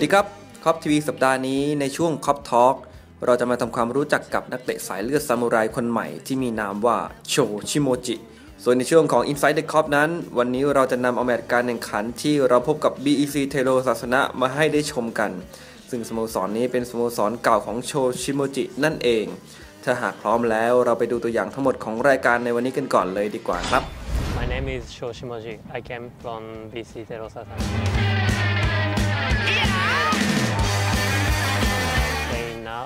สวัสดีครับคอปทีวีสัปดาห์นี้ในช่วงคอปทอล์กเราจะมาทำความรู้จักกับนักเตะสายเลือดซามูไรคนใหม่ที่มีนามว่าโชชิโมจิ ส่วนในช่วงของ Inside the Cop นั้น วันนี้เราจะนำเอาแมตช์การแข่งขันที่เราพบกับ BEC เทโรศาสนะมาให้ได้ชมกัน ซึ่งสโมสรนนี้เป็นสโมสรเก่าของโชชิโมจินั่นเอง ถ้าหากพร้อมแล้วเราไปดูตัวอย่างทั้งหมดของรายการในวันนี้กันก่อนเลยดีกว่าครับ My name is Shoshimoji. I came from BC Terosatan. Playing now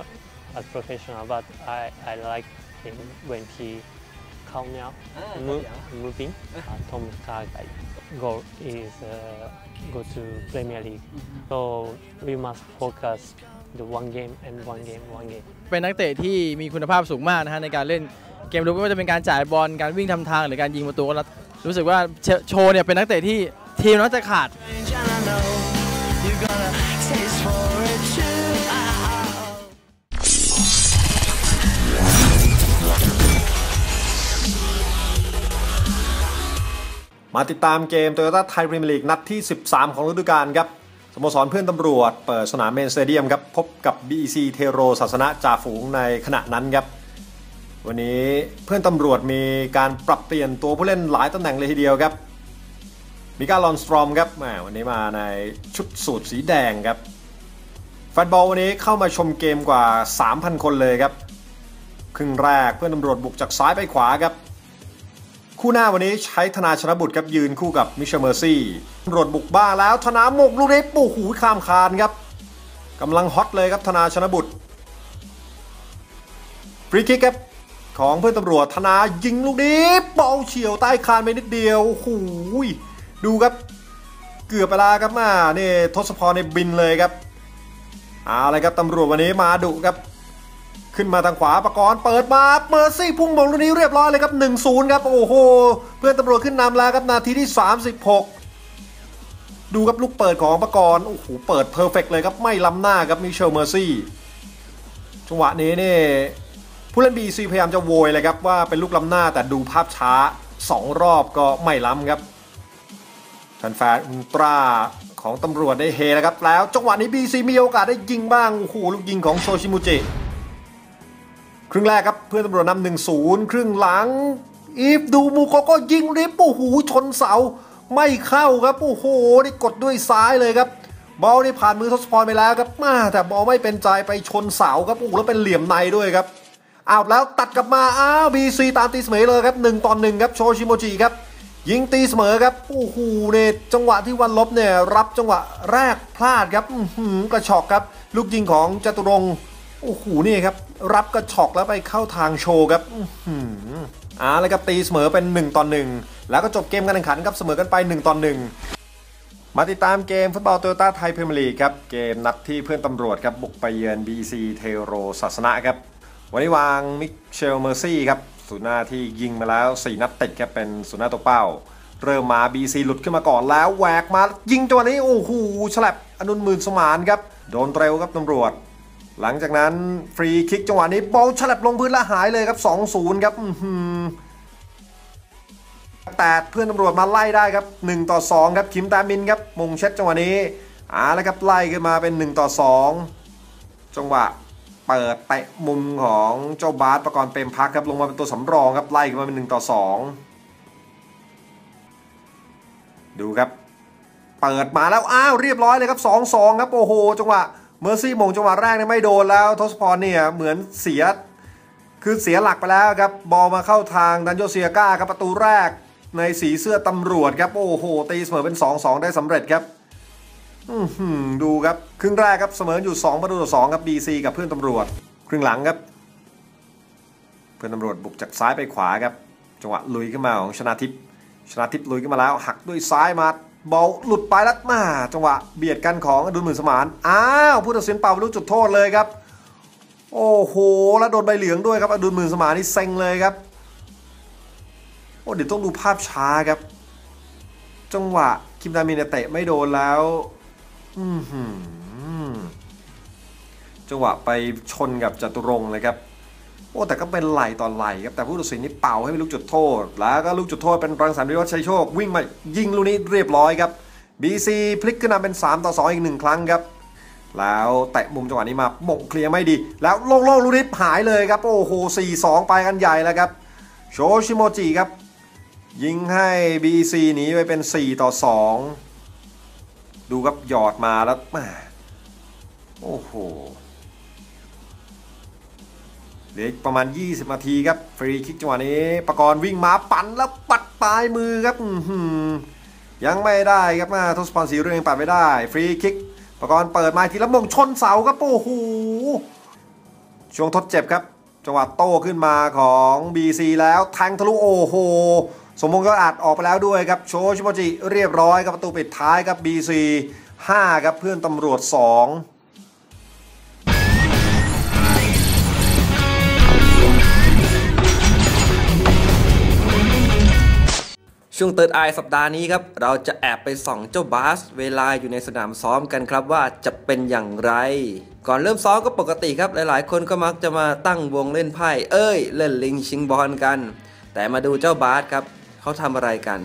as professional, but I, I like him when he calm now, move, moving. Uh, Tom Kagai goal is uh, go to Premier League. So we must focus the one game and one game, one game. เป็นนักเตะที่มีคุณภาพสูงมากนะฮะในการเล่นเกมรุกไม่ว่าจะเป็นการจ่ายบอลการวิ่งทำทางหรือการยิงประตูก็รู้สึกว่าโชว์เนี่ยเป็นนักเตะที่ทีมน่าจะขาด มาติดตามเกม Toyota Thai Premier League นัดที่ 13 ของฤดูกาลครับ สโมสรเพื่อนตำรวจเปิดสนามเมนสเตเดียมครับพบกับ BEC เทโรศาสนะจ่าฝูงในขณะนั้นครับ วันนี้เพื่อนตำรวจมีการปรับเปลี่ยนตัวผู้เล่นหลายตำแหน่งเลยทีเดียวครับ มิกาลอนสตรอมครับแหมวันนี้มาในชุดสูทสีแดงครับแฟนบอลวันนี้เข้ามาชมเกมกว่า 3,000 คนเลยครับ ครึ่งแรกเพื่อนตำรวจบุกจากซ้ายไปขวาครับ คู่หน้าวันนี้ใช้ธนาชนบุตรครับยืนคู่กับมิเชลเมอร์ซี่ตำรวจบุกบ้าแล้วธนาหมกลูกนี้ปูหูข้ามคานครับกำลังฮอตเลยครับธนาชนบุตรฟรีคิกครับของเพื่อนตำรวจธนายิงลูกนี้เป่าเฉียวใต้คานไปนิดเดียวโอ้โหดูครับเกือบไปล้วครับมาเนี่ทศพรในบินเลยครับเอาเลยครับตำรวจวันนี้มาดุครับ ขึ้นมาทางขวาประกรณ์เปิดมาเมอร์ซี่พุ่งบอลลูกนี้เรียบร้อยเลยครับ 1-0 ครับ โอ้โห เพื่อนตำรวจขึ้นนำแล้วครับนาทีที่ 36 ดูครับลูกเปิดของประกรณ์โอ้โห เปิดเพอร์เฟกเลยครับ ไม่ล้ำหน้าครับมิเชลเมอร์ซี่จังหวะนี้นี่ผู้เล่นบีซีพยายามจะโวยเลยครับว่าเป็นลูกล้ำหน้าแต่ดูภาพช้า 2 รอบก็ไม่ล้ำครับแฟนๆอุลตราของตำรวจได้เฮแล้วครับแล้วจังหวะนี้บีซีมีโอกาสได้ยิงบ้างโอ้โหลูกยิงของโชชิมุจิ ครึ่งแรกครับเพื่อนตำรวจนำหนึ่งศูนย์ครึ่งหลัง อีฟดูมูโกก็ยิงริบโอ้โหชนเสา ไม่เข้าครับโอ้โหนี่กดด้วยซ้ายเลยครับ บอลนี่ผ่านมือทศพรไปแล้วครับมาแต่บอลไม่เป็นใจไปชนเสาครับโอ้แล้วเป็นเหลี่ยมในด้วยครับอ้าวแล้วตัดกลับมาอ้าวบีซีตามตีเสมอเลยครับหนึ่งต่อหนึ่งครับโชชิโมจิครับยิงตีเสมอครับโอ้โหเนี่ยจังหวะที่วันลบเนี่ยรับจังหวะแรกพลาดครับกระชอกครับ ลูกยิงของจตุรง โอ้โหนี่ครับ รับกระชอกแล้วไปเข้าทางโชว์ครับอื้มอ่าแล้วครับตีเสมอเป็น 1ต่อ1แล้วก็จบเกมการแข่งขันครับเสมอกันไป1ต่อ1มาติดตามเกมฟุตบอลโตโยต้าไทยพรีเมียร์ลีกครับ เกมนัดที่เพื่อนตำรวจครับ บุกไปเยือน BC เทโรศาสนะครับ วันนี้วางมิเชลเมอร์ซี่ครับศูนย์หน้าที่ยิงมาแล้ว 4 นัดติดครับเป็นศูนย์หน้าตัวเป้า เริ่มมา BC หลุดขึ้นมาก่อนแล้วแหวกมายิงจังหวะนี้โอ้โหฉลับอนุนหมื่นสมานครับโดนเร็วครับตำรวจ หลังจากนั้นฟรีคิกจังหวะนี้บอลฉลับลงพื้นและหายเลยครับ 2-0 ครับแต่เพื่อนตำรวจมาไล่ได้ครับ 1 ต่อ 2 ครับคิมตามินครับมงเช็ดจังหวะนี้อ่าแล้วครับไล่ขึ้นมาเป็น 1 ต่อ 2 จังหวะเปิดเตะมุมของเจ้าบาสประกรณ์เปรมพักครับลงมาเป็นตัวสำรองครับไล่ขึ้นมาเป็น 1 ต่อ 2 ดูครับ เปิดมาแล้วอ้าวเรียบร้อยเลยครับ 2-2 ครับโอ้โห จังหวะ เมอร์ซี่มงจังหวะแรกเนี่ยไม่โดนแล้วทศพรเนี่ยเหมือนเสีย คือเสียหลักไปแล้วครับ บอลมาเข้าทางดันโยเซียก้าครับประตูแรกในสีเสื้อตำรวจครับ โอ้โห ตีเสมอเป็น 2-2 ได้สำเร็จครับดูครับ ครึ่งแรกครับเสมออยู่ 2 ประตูต่อ2ครับ BC กับเพื่อนตำรวจ ครึ่งหลังครับ เพื่อนตำรวจบุกจากซ้ายไปขวาครับ จังหวะลุยขึ้นมาของชนาทิพย์ชนาทิพย์ลุยขึ้นมาแล้ว หักด้วยซ้ายมา บอลหลุดไปแล้วมาจังหวะเบียดกันของอดุลหมื่นสมานอ้าวผู้ตัดสินเป่าลูกจุดโทษเลยครับ โอ้โหแล้วโดนใบเหลืองด้วยครับอดุลหมื่นสมานนี่เซ็งเลยครับโอ้เดี๋ยวต้องดูภาพช้าครับ จังหวะคิมดามินเนยเตะไม่โดนแล้วอือหือจังหวะไปชนกับจตุรงค์เลยครับ โอ้แต่ก็เป็นไหลต่อไหลครับแต่ผู้ตัดสินนี่เป่าให้เป็นลูกจุดโทษ แล้วก็ลูกจุดโทษเป็นรังสรรค์วิวัฒชัยโชควิ่งมายิงลูกนี้เรียบร้อยครับ BC พลิกขึ้นมาเป็น 3 ต่อ 2 อีกหนึ่งครั้งครับ แล้วแตะมุมจังหวะนี้มาหมงเคลียร์ไม่ดี แล้วโล่งๆลูกนี้หายเลยครับ โอ้โห 4-2 ไปกันใหญ่แล้วครับ โชชิโมจิครับ ยิงให้ BC หนีไปเป็น 4 ต่อ 2 ดูครับหยอดมาแล้วโอ้โห เหลืออีกประมาณ 20นาทีครับ ฟรีคิกจังหวะนี้ประกรณ์วิ่งมาปั่นแล้วปัดปลายมือครับยังไม่ได้ครับมาทศพรศรีเรืองปัดไม่ได้ ฟรีคิกประกรณ์เปิดมาทีแล้วมงชนเสาครับโอ้โหช่วงทดเจ็บครับ จังหวะโต้ขึ้นมาของ BC แล้วแทงทะลุโอ้โหสมมงก็อาจออกไปแล้วด้วยครับโชชิโมจิเรียบร้อยครับประตูปิดท้ายครับ BC 5ครับเพื่อนตำรวจ 2 ช่วงเติร์ดไอสัปดาห์นี้ครับ เราจะแอบไปส่องเจ้าบาส เวลาอยู่ในสนามซ้อมกันครับว่าจะเป็นอย่างไร ก่อนเริ่มซ้อมก็ปกติครับ หลายๆ คนก็มักจะมาตั้งวงเล่นไพ่เอ้ย เล่นลิงชิงบอลกัน แต่มาดูเจ้าบาสครับเขาทำอะไรกัน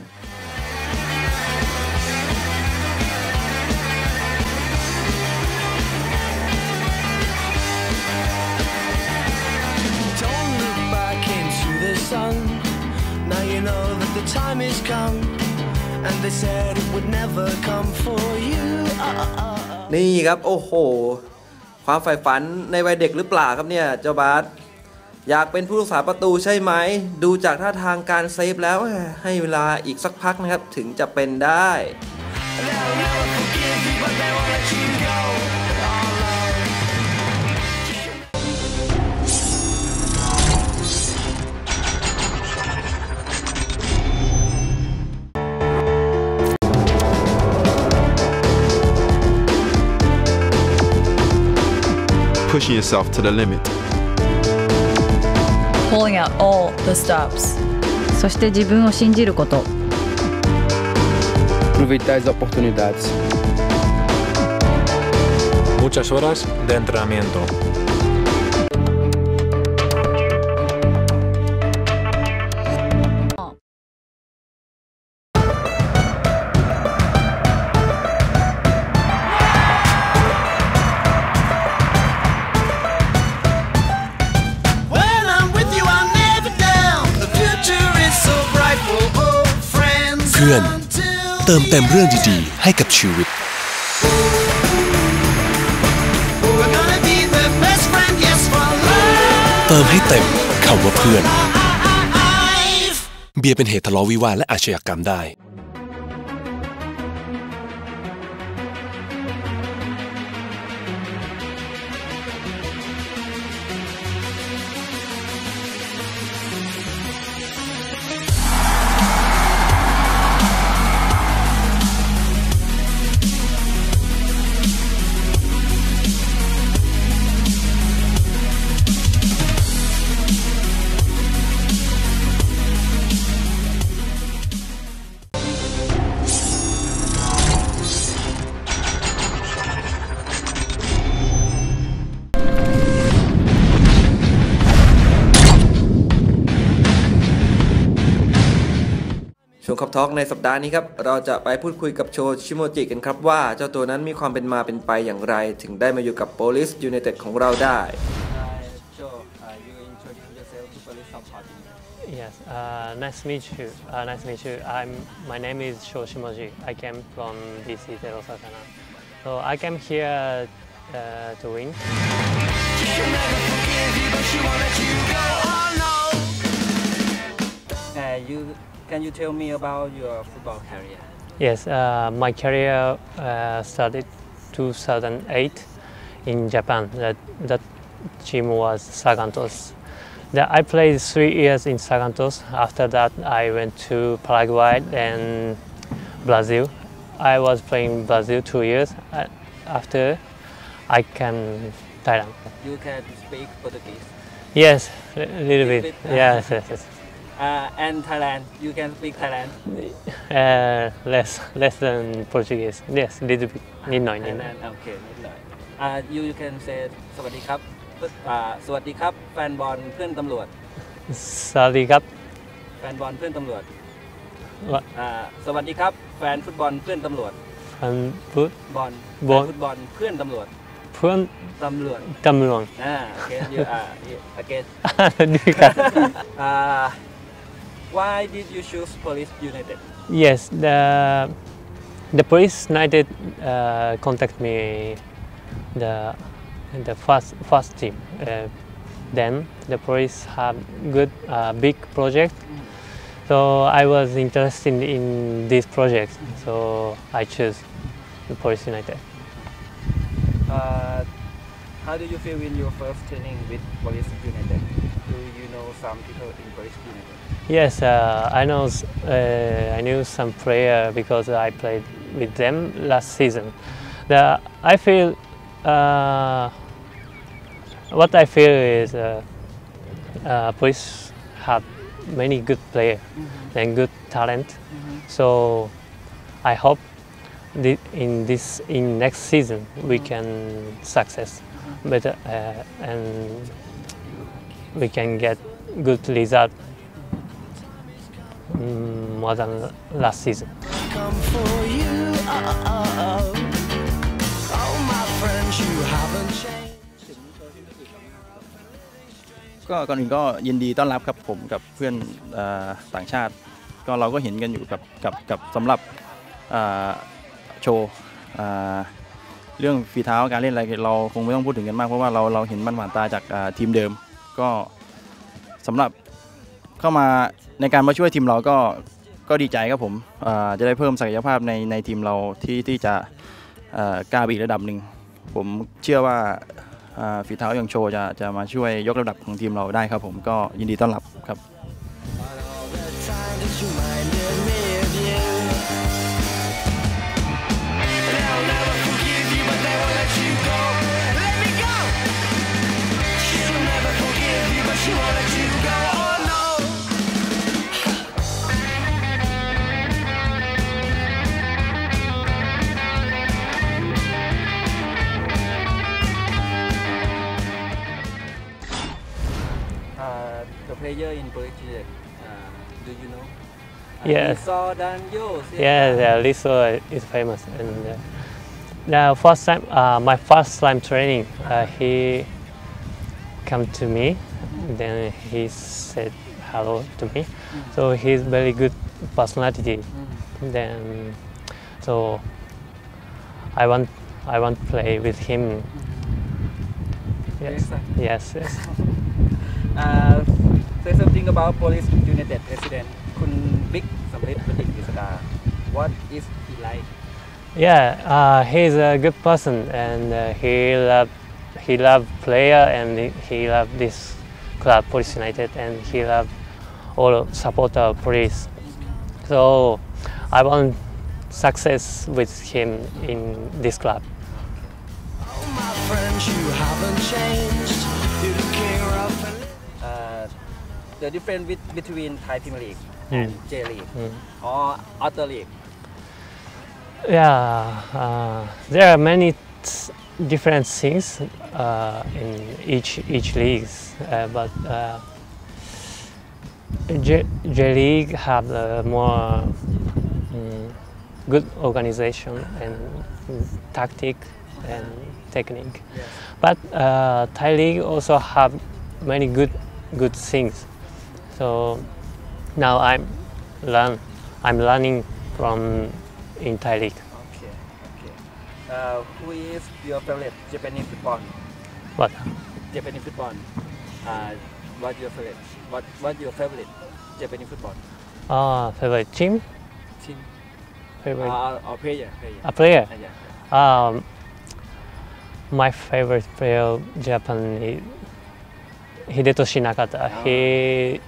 has come. And they said it would never come for you. นี่ครับ โอ้โห ความใฝ่ฝันในวัยเด็กหรือเปล่าครับเนี่ย เจ้าบาสอยากเป็นผู้รักษาประตูใช่ไหม ดูจากท่าทางการเซฟแล้วให้เวลาอีกสักพักนะครับ ถึงจะเป็นได้ pushing yourself to the limit. pulling out all the stops そして自分を信じること aproveitar as oportunidades. Muchas horas de entrenamiento. พื่อน เติมเต็มเรื่องดีๆ ให้กับชีวิต yes, เติมให้เต็มคำว่าเพื่อน เบียร์เป็นเหตุทะเลาะวิวาทและอาชญากรรมได้ ช่วงขับทอกในสัปดาห์นี้ครับ เราจะไปพูดคุยกับโชชิโมจิกันครับว่าเจ้าตัวนั้นมีความเป็นมาเป็นไปอย่างไร ถึงได้มาอยู่กับโ o ลิสยู n นเต็ดของเราได้ Yes, uh, nice to meet you. Uh, nice to meet you. I'm, my name is Sho Shimoji. I came from BC Terosakana. So I came here uh, to win. Uh, you can you tell me about your football career? Yes, uh, my career uh, started 2008 in Japan. That that team was Sagantos. The- I played three years in Sagantos. After that, I went to Paraguay and Brazil. I was playing Brazil two years. Uh, After, I came Thailand. You can speak Portuguese. Yes, a little bit. bit. Yes, yes, yes. Uh, and Thailand, you can speak Thailand. Uh, less, less than Portuguese. Yes, little bit. นิดหน่อยนิด And หน่อย then okay, นิดหน่อย Uh, you you can say สวัสดีครับอ่าสวัสดีครับแฟนบอลเพื่อนตำรวจสวัสดีครับแฟนบอลเพื่อนตำรวจวะอ่าสวัสดีครับแฟนฟุตบอลเพื่อนตำรวจอันพุทบอลบอลแฟนฟุตบอลเพื่อนตำรวจ เพื่อนตำรวจตำรวจอ่าโอเค you are you again ด้วยกัน uh, why did you choose Police United Yes, the the police united uh, contact me the the first first team. Uh, then the police have good uh, big project. So I was interested in this project. So I choose the police united. uh, how do you feel in your first training with Police United do you know some people in Police United Yes, uh, I know. Uh, I knew some player because I played with them last season. The I feel uh, what I feel is uh, uh, police have many good players and good talent. So I hope in this in next season we can success better uh, and we can get good result mm, more than last season. come for you. Oh, oh, oh. Oh, my friends, you haven't changed. ก็ก่อนอื่นก็ยินดีต้อนรับครับผมกับเพื่อนเอ่อต่างชาติ ก็เราก็เห็นกันอยู่กับกับกับสำหรับเอ่อโชว์เอ่อเรื่องฝีเท้าการเล่นอะไรเราคงไม่ต้องพูดถึงกันมากเพราะว่าเราเราเห็นมันหวานตาจากอ่าทีมเดิม ก็สำหรับเข้ามา ในการมาช่วยทีมเราก็ก็ดีใจครับผมจะได้เพิ่มศักยภาพในในทีมเราที่ที่จะกล้าไปอีกระดับหนึ่งผมเชื่อว่าฝีเท้าอย่างโชว์จะจะมาช่วยยกระดับของทีมเราได้ครับผมก็ยินดีต้อนรับครับ player in United uh, do you know uh, Yes. Lisa Danyo Yeah, yeah, Liso is famous. And uh, the first time, uh, my first time training, uh, he come to me. Then he said hello to me. So he's very good personality. Then, so I want I want to play with him. Yes, yes, yes. uh, say something about Police United President คุณบิ๊กสำริดประดิษฐ์กฤษดา what is he like Yeah, uh, he's a good person and uh, he love he love player and he- he love this club Police United and he love all supporter police. So I want success with him in this club. My the difference with, between Thai Premier League and Mm. J League Mm. or other league Yeah, uh, there are many t- different things uh, in each each leagues, uh, but uh, J, J League have a more mm, good organization and mm, tactic and technique. But uh, Thai League also have many good good things. So now I'm learn I'm learning from in Thai League. okay okay uh, who is your favorite Japanese football What? Japanese football uh, what your favorite what what your favorite Japanese football Uh, favorite team? team Favorite uh, or player player a player? Uh, yeah. Um, my favorite player Japan is Hidetoshi Nakata. He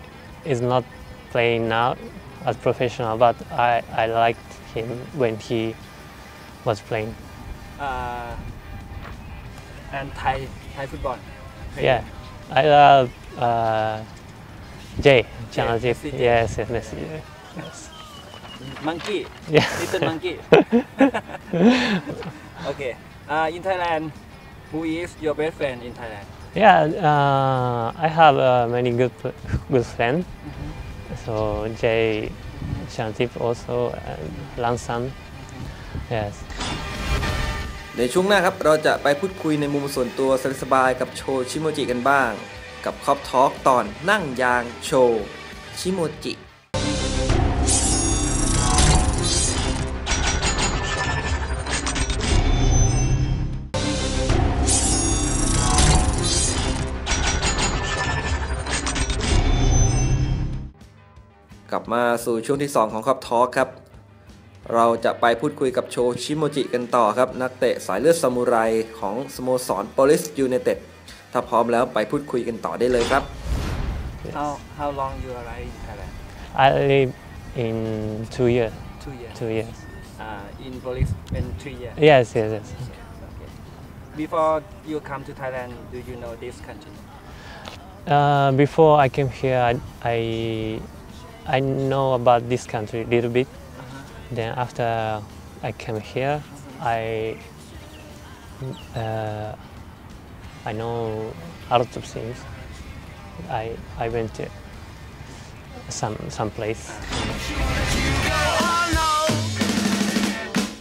is not playing now as professional, but I, I liked him when he was playing. uh, and Thai Thai football. Yeah, I love uh, Jay. Messi. Yes, yes, Messi. Yes. monkey Yeah. little monkey okay uh, in Thailand who is your best friend in Thailand Yeah, uh, I have uh, many good good friends. So Jay Shantip also and Lansan. Yes. ในช่วงหน้าครับเราจะไปพูดคุยในมุมส่วนตัวสบายๆกับโชชิโมจิกันบ้าง กับคอปทอล์กตอนนั่งยางโชชิโมจิ มาสู่ช่วงที่ 2 ของคอปทอล์กครับ เราจะไปพูดคุยกับโชชิโมจิกันต่อครับ นักเตะสายเลือดซามูไรของสโมสร Police United ถ้าพร้อมแล้วไปพูดคุยกันต่อได้เลยครับ How how long you are in Thailand? I live in two years. Two years. Two years. Uh, in police in three years. Yes, yes, yes. Okay. Before you come to Thailand, do you know this country? Uh, before I came here, I, I I know about this country a little bit. Then after I came here, I uh, I know a lot of things. I I went to some some place.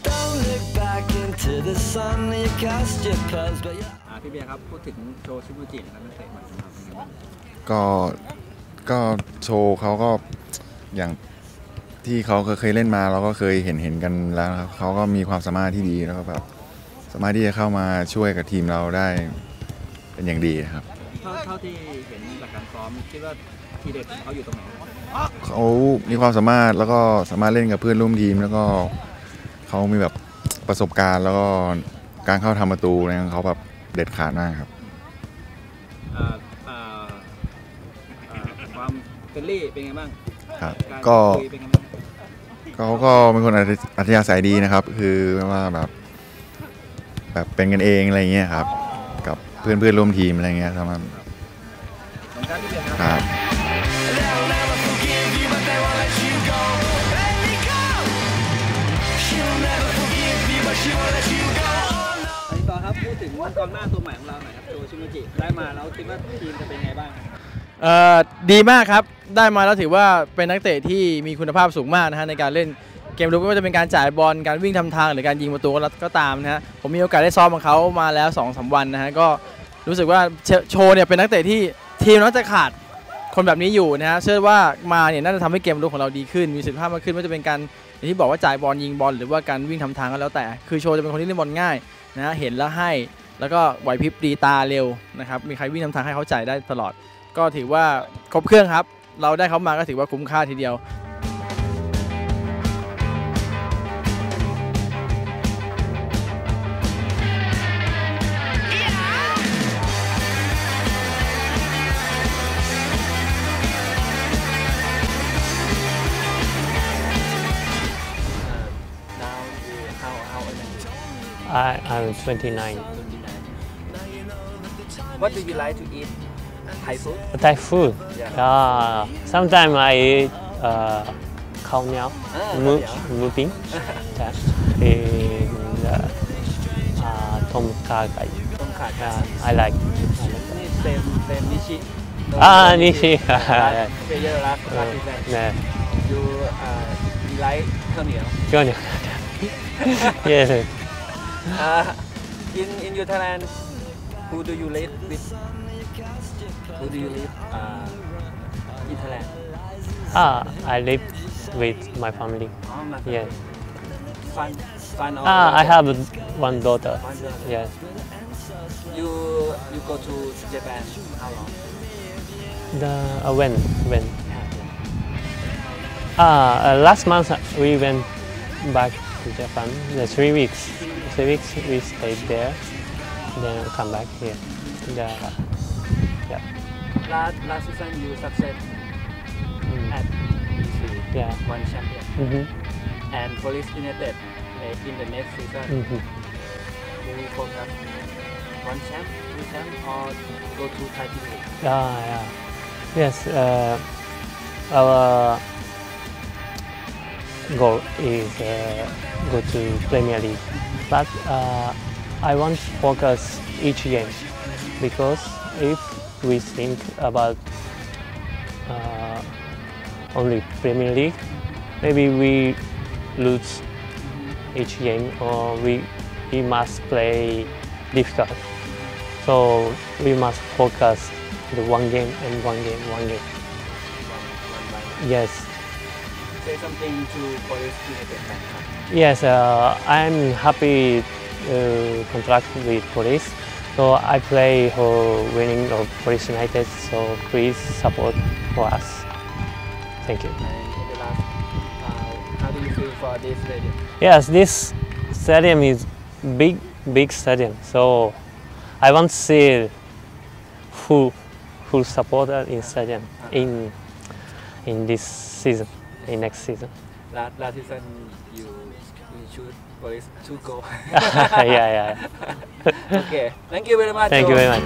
Don't look back into the sun, you cast your pearls, but you อ่าพี่เบียร์ครับ พูดถึงโชชิมูจินะครับนักเตะใหม่ของเราเป็นไงบ้าง ก็ ก็โชว์เขาก็อย่างที่เขาเคยเล่นมาเราก็เคยเห็นเห็นกันแล้วนะครับเขาก็มีความสามารถที่ดีแล้วก็แบบสามารถที่จะเข้ามาช่วยกับทีมเราได้เป็นอย่างดีครับเท่าเท่าที่เห็นจากการซ้อมคิดว่าทีเด็ดของเขาอยู่ตรงไหนเขามีความสามารถแล้วก็สามารถเล่นกับเพื่อนร่วมทีม แล้วก็เขามีแบบประสบการณ์แล้วก็การเข้าทำประตูอะไรของเขาแบบเด็ดขาดมากครับ เฟรนลี่เป็นไงบ้างครับการก็คุยเป็นไงบ้างเขาก็เป็นคนอัธอัธยาศัยดีนะครับ คือว่าแบบ แบบเป็นกันเองอะไรเงี้ยครับ กับเพื่อนเพื่อนร่วมทีมอะไรเงี้ยทำมาของการที่เบียร์ครับครับ They'll never forgive you, but they won't let you go. Let me go. She'll never forgive you, but she won't let you go. Oh, no. อันนี้ต่อครับพูดถึงกองหน้าตัวใหม่ของเราหน่อยครับโชชิมูจิได้มาแล้วคิดว่าทีมจะเป็นไงบ้างเอ่อดีมากครับ ได้มาแล้วถือว่าเป็นนักเตะที่มีคุณภาพสูงมากนะฮะในการเล่นเกมรุกไม่ว่าจะเป็นการจ่ายบอลการวิ่งทำทาง หรือการยิงประตูก็ตามนะฮะผมมีโอกาสได้ซ้อมกับเขามาแล้ว2อสวันนะฮะก็รู้สึกว่าโชว์เนี่ยเป็นนักเตะที่ทีมน่าจะขาดคนแบบนี้อยู่นะฮะเชื่อว่ามาเนี่ยน่าจะทำให้เกมรุกของเราดีขึ้น มีสิทธิภาพมากขึ้นไม่ว่าจะเป็นการอย่างที่บอกว่าจ่ายบอลยิงบอลหรือว่าการวิ่งทำทางก็แล้วแต่ คือโชว์จะเป็นคนที่เล่นบอลง่ายนะฮะเห็นแล้วให้แล้วก็ไหวพริบดีตาเร็วนะครับมีใครวิ่งทำทางให้เขาจ่ายได้ตลอด ก็ถือว่าครบเครื่องครับ เราได้เขามาก็ถือว่าคุ้มค่าทีเดียว now you how how old are you I I'm 29. What do you like to eat Thai food Thai food. Yeah. Uh, sometimes I eat uh, khao niao, Ah, mu, khao niao. mu ping, yeah. and uh, uh, tom kha gai. ต้มข่าไก่ Yeah, I like. I like นี่เซมเซมนิชิ Ah, Nishi. เฟเยอร์รักรักที่แรก Yeah. you uh you like ข้าวเหนียว Go on. yes. uh, in in your Thailand who do you live with who do you live uh, in Thailand Ah, I live with my family. oh my Yes. son son or Ah, I have one daughter. One daughter. Yes. you you go to Japan how long The uh, when when ah uh, last month we went back to Japan. The three weeks. Three weeks we stayed there. Then come back here. The, yeah. Last last season you success Mm. at Yeah. one champion Mm-hmm. and Police United uh, in the next season do you focus one champ two champ or go to Thai League Ah, yeah. Yes. Uh, our goal is uh, go to Premier League, but uh, I want to focus each game because if we think about uh, only Premier League. Maybe we lose each game or we, we must play difficult. So we must focus the one game and one game, one game. Yes. Say something to police your. Yes, uh, I'm happy uh, contract with police. So I play for winning of Police United. So please support for us. Thank you. And the last uh, how do you feel for this stadium Yes, this stadium is big, big stadium. So I want to see who who supporter in stadium in in this season, in next season. last last season you you shoot Police two goal yeah, yeah. okay thank you very much Thank you Joe. very much.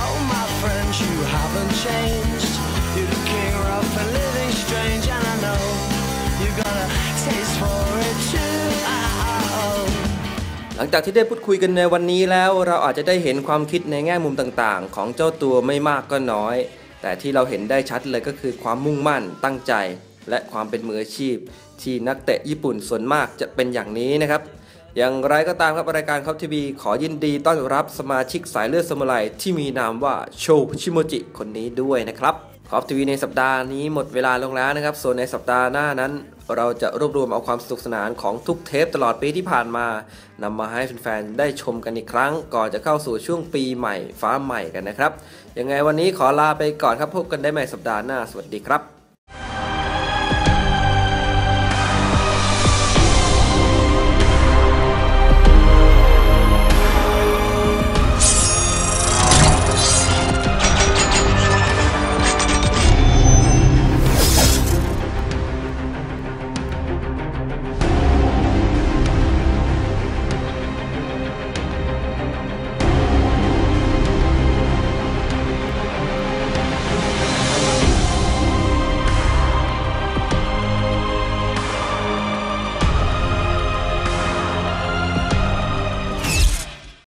Oh, my friends, you haven't changed. You're looking rough and living strange, and I know you got a taste for it too. Oh. หลังจากที่ได้พูดคุยกันในวันนี้แล้ว เราอาจจะได้เห็นความคิดในแง่มุมต่างๆ ของเจ้าตัวไม่มากก็น้อย แต่ที่เราเห็นได้ชัดเลยก็คือความมุ่งมั่นตั้งใจ และความเป็นมืออาชีพ ที่นักเตะญี่ปุ่นส่วนมากจะเป็นอย่างนี้นะครับ อย่างไรก็ตามครับรายการครับทีวีขอยินดีต้อนรับสมาชิกสายเลือดสมุไรที่มีนามว่าโชชิโมจิคนนี้ด้วยนะครับขอบทีวีในสัปดาห์นี้หมดเวลาลงแล้วนะครับ ส่วนในสัปดาห์หน้านั้น เราจะรวบรวมเอาความสนุกสนานของทุกเทปตลอดปีที่ผ่านมานำมาให้แฟนๆได้ชมกันอีกครั้ง ก่อนจะเข้าสู่ช่วงปีใหม่ฟ้าใหม่กันนะครับ ยังไงวันนี้ขอลาไปก่อนครับพบกันได้ใหม่สัปดาห์หน้า สวัสดีครับ